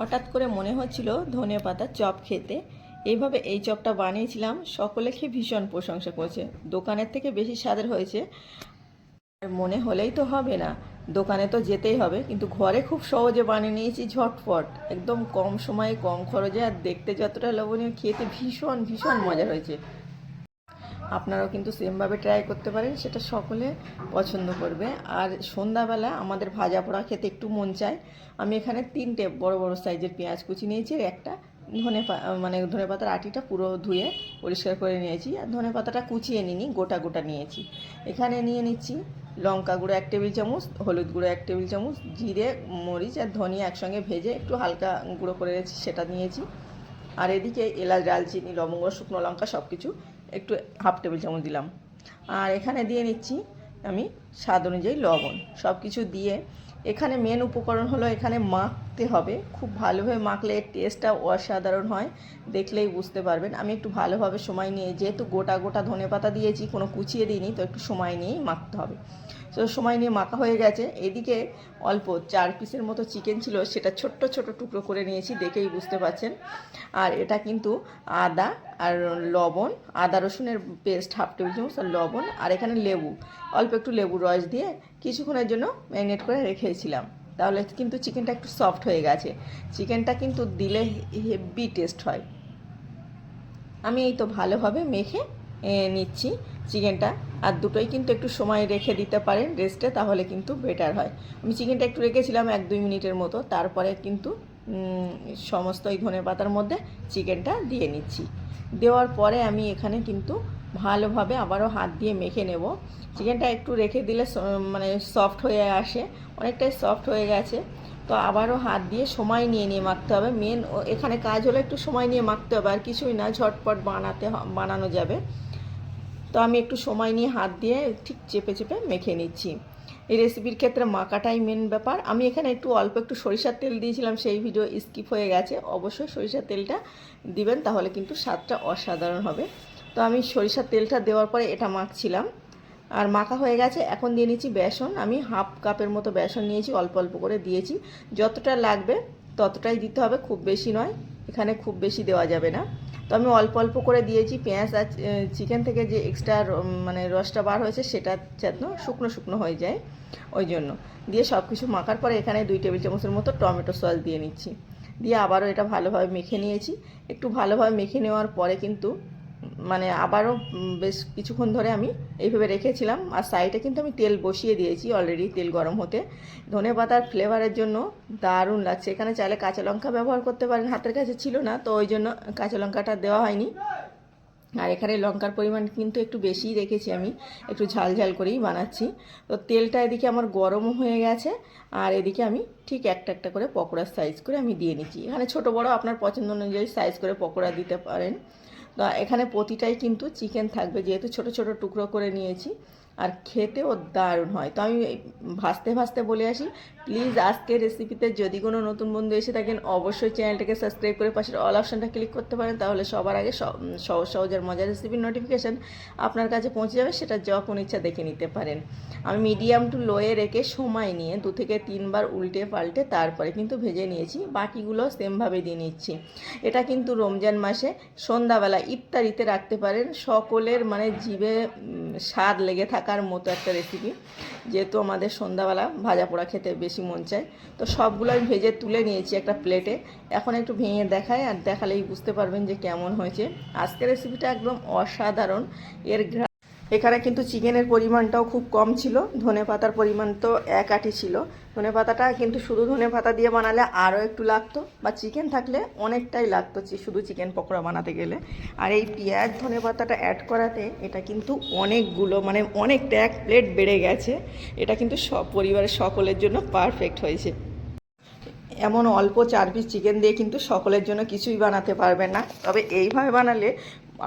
হঠাৎ করে মনে হচ্ছিল ধনে পাতা চপ খেতে। এইভাবে এই চপটা বানিয়েছিলাম, সকলে খেয়ে ভীষণ প্রশংসা করেছে। দোকানের থেকে বেশি স্বাদের হয়েছে। আর মনে হলেই তো হবে না, দোকানে তো যেতেই হবে। কিন্তু ঘরে খুব সহজে বানিয়ে নিয়েছি ঝটফট একদম কম সময়ে, কম খরচে, আর দেখতে যতটা লোভনীয়, খেতে ভীষণ ভীষণ মজা হয়েছে। আপনারাও কিন্তু সেমভাবে ট্রাই করতে পারেন, সেটা সকলে পছন্দ করবে। আর সন্ধ্যাবেলা আমাদের ভাজা পোড়া খেতে একটু মন চায়, আমি এখানে তিনটে বড় বড় সাইজের পেঁয়াজ কুচি নিয়েছি আর একটা ধনে মানে ধনে পাতার আটিটা পুরো ধুয়ে পরিষ্কার করে নিয়েছি। আর ধনে পাতাটা কুচিয়ে নিনি গোটা গোটা নিয়েছি। এখানে নিয়ে নিচ্ছি লঙ্কা গুঁড়ো এক টেবিল চামচ, হলুদ গুঁড়ো এক টেবিল চামচ, জিরে, মরিচ আর ধনিয়া একসঙ্গে ভেজে একটু হালকা গুঁড়ো করে সেটা নিয়েছি। আর এদিকে এলাচ, ডালচিনি, লবঙ্গ, শুকনো লঙ্কা সব কিছু একটু হাফ টেবিল চামচ দিলাম। আর এখানে দিয়ে নিচ্ছি আমি স্বাদ অনুযায়ী লবণ। সব কিছু দিয়ে এখানে মেন উপকরণ হলো এখানে মাখতে হবে। খুব ভালোভাবে মাখলে এর টেস্টটা অসাধারণ হয়, দেখলেই বুঝতে পারবেন। আমি একটু ভালোভাবে সময় নিয়ে, যেহেতু গোটা গোটা ধনে পাতা দিয়েছি, কোনো কুচিয়ে দিইনি, তো একটু সময় নিয়েই মাখতে হবে। তো সময় নিয়ে মাখা হয়ে গেছে। এদিকে অল্প চার পিসের মতো চিকেন ছিল, সেটা ছোট্ট ছোট টুকরো করে নিয়েছি, দেখেই বুঝতে পারছেন। আর এটা কিন্তু আদা আর লবণ, আদা রসুনের পেস্ট হাফ টেবিল চামচ আর লবণ, আর এখানে লেবু। অল্প একটু লেবুর রস দিয়ে কিছুক্ষণের জন্য ম্যারিনেট করে রেখেছিলাম। তাহলে কিন্তু চিকেনটা একটু সফট হয়ে গেছে। চিকেনটা কিন্তু দিলে হেভি টেস্ট হয়। আমি এই তো ভালোভাবে মেখে নিচ্ছি চিকেনটা। আর দুটোই কিন্তু একটু সময় রেখে দিতে পারেন রেস্টে তাহলে কিন্তু বেটার হয়। আমি চিকেনটা একটু রেখেছিলাম এক দুই মিনিটের মতো। তারপরে কিন্তু সমস্ত এই ধনে পাতার মধ্যে চিকেনটা দিয়ে নিচ্ছি। দেওয়ার পরে আমি এখানে কিন্তু ভালোভাবে আবারও হাত দিয়ে মেখে নেব। চিকেনটা একটু রেখে দিলে মানে সফট হয়ে আসে, অনেকটাই সফট হয়ে গেছে। তো আবারও হাত দিয়ে সময় নিয়ে নিয়ে মাখতে হবে। মেন এখানে কাজ হলো একটু সময় নিয়ে মাখতে হবে, আর কিছুই না, ঝটপট বানাতে বানানো যাবে। তো আমি একটু সময় নিয়ে হাত দিয়ে ঠিক চেপে চেপে মেখে নিচ্ছি। এই রেসিপির ক্ষেত্রে মাখাটাই মেন ব্যাপার। আমি এখানে একটু অল্প একটু সরিষার তেল দিয়েছিলাম, সেই ভিডিও স্কিপ হয়ে গেছে। অবশ্যই সরিষার তেলটা দিবেন, তাহলে কিন্তু স্বাদটা অসাধারণ হবে। তো আমি সরিষার তেলটা দেওয়ার পরে এটা মাখছিলাম। আর মাখা হয়ে গেছে, এখন দিয়ে নিচ্ছি বেসন। আমি হাফ কাপের মতো বেসন নিয়েছি, অল্প অল্প করে দিয়েছি। যতটা লাগবে ততটাই দিতে হবে, খুব বেশি নয়। এখানে খুব বেশি দেওয়া যাবে না। তো আমি অল্প অল্প করে দিয়েছি পেঁয়াজ আর চিকেন থেকে যে এক্সট্রা মানে রসটা বার হয়েছে সেটা যেন শুকনো শুকনো হয়ে যায়। ওই জন্য। দিয়ে সব কিছু মাখার পরে এখানে দুই টেবিল চামচের মতো টমেটো সস দিয়ে নিচ্ছি। দিয়ে আবারও এটা ভালোভাবে মেখে নিয়েছি। একটু ভালোভাবে মেখে নেওয়ার পরে কিন্তু মানে আবারও বেশ কিছুক্ষণ ধরে আমি এইভাবে রেখেছিলাম। আর সাইডে কিন্তু আমি তেল বসিয়ে দিয়েছি অলরেডি তেল গরম হতে। ধনে পাতার ফ্লেভারের জন্য দারুণ লাগছে। এখানে চাইলে কাঁচা লঙ্কা ব্যবহার করতে পারেন, হাতের কাছে ছিল না, তো ওই জন্য কাঁচা লঙ্কাটা দেওয়া হয়নি। আর এখানে লঙ্কার পরিমাণ কিন্তু একটু বেশিই রেখেছি আমি, একটু ঝাল ঝাল করেই বানাচ্ছি। তো তেলটা এদিকে আমার গরমও হয়ে গেছে, আর এদিকে আমি ঠিক একটা একটা করে পকোড়ার সাইজ করে আমি দিয়ে নিচ্ছি। এখানে ছোট বড় আপনার পছন্দ অনুযায়ী সাইজ করে পকোড়া দিতে পারেন। এখানে প্রতিটাই কিন্তু চিকেন থাকবে যেহেতু ছোট ছোট টুকরো করে নিয়েছি। আর খেতেও দারুণ হয়। তো আমি ভাসতে ভাজতে বলে আসি প্লিজ আজকের রেসিপিতে যদি কোনো নতুন বন্ধু এসে থাকেন অবশ্যই চ্যানেলটাকে সাবস্ক্রাইব করে পাশের অল অপশানটা ক্লিক করতে পারেন তাহলে সবার আগে সহজ সহজ আর মজার রেসিপির নোটিফিকেশান আপনার কাছে পৌঁছে যাবে সেটা যখন ইচ্ছা দেখে নিতে পারেন। আমি মিডিয়াম টু লোয়ে রেখে সময় নিয়ে দু থেকে তিনবার উল্টে পাল্টে তারপরে কিন্তু ভেজে নিয়েছি বাকিগুলো সেমভাবে দিয়ে নিচ্ছি। এটা কিন্তু রমজান মাসে সন্ধ্যাবেলা ইফতারিতে রাখতে পারেন সকলের মানে উম, স্বাদ লেগে থাকার মতো একটা রেসিপি যেহেতু আমাদের সন্ধ্যাবেলা ভাজা পোড়া খেতে বেশি মন চায়। তো সবগুলো আমি ভেজে তুলে নিয়েছি একটা প্লেটে এখন একটু ভেঙে দেখায় আর দেখালেই বুঝতে পারবেন যে কেমন হয়েছে। আজকের রেসিপিটা একদম অসাধারণ। এর এখানে কিন্তু চিকেনের পরিমাণটাও খুব কম ছিল। ধনে পাতার পরিমাণ তো এক আটি ছিল। ধনে পাতাটা কিন্তু শুধু ধনে পাতা দিয়ে বানালে আরও একটু লাগতো, বা চিকেন থাকলে অনেকটাই লাগতো শুধু চিকেন পকোড়া বানাতে গেলে। আর এই পেঁয়াজ ধনে পাতাটা অ্যাড করাতে এটা কিন্তু অনেকগুলো মানে অনেকটা এক প্লেট বেড়ে গেছে। এটা কিন্তু সব পরিবারের সকলের জন্য পারফেক্ট হয়েছে। এমন অল্প চার পিস চিকেন দিয়ে কিন্তু সকলের জন্য কিছুই বানাতে পারবেন না। তবে এইভাবে বানালে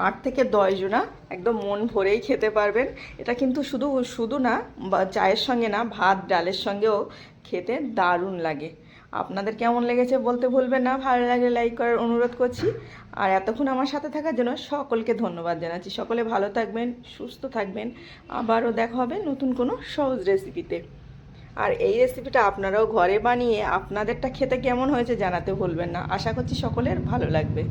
আট থেকে দশ জনা একদম মন ভরেই খেতে পারবেন। এটা কিন্তু শুধু শুধু না চায়ের সঙ্গে না, ভাত, ডালের সঙ্গেও খেতে দারুণ লাগে। আপনাদের কেমন লেগেছে বলতে ভুলবেন না, ভালো লাগলে লাইক করার অনুরোধ করছি। আর এতক্ষণ আমার সাথে থাকার জন্য সকলকে ধন্যবাদ জানাচ্ছি। সকলে ভালো থাকবেন, সুস্থ থাকবেন। আবারও দেখা হবে নতুন কোনো সহজ রেসিপিতে। আর এই রেসিপিটা আপনারাও ঘরে বানিয়ে আপনাদেরটা খেতে কেমন হয়েছে জানাতে ভুলবেন না। আশা করছি সকলের ভালো লাগবে।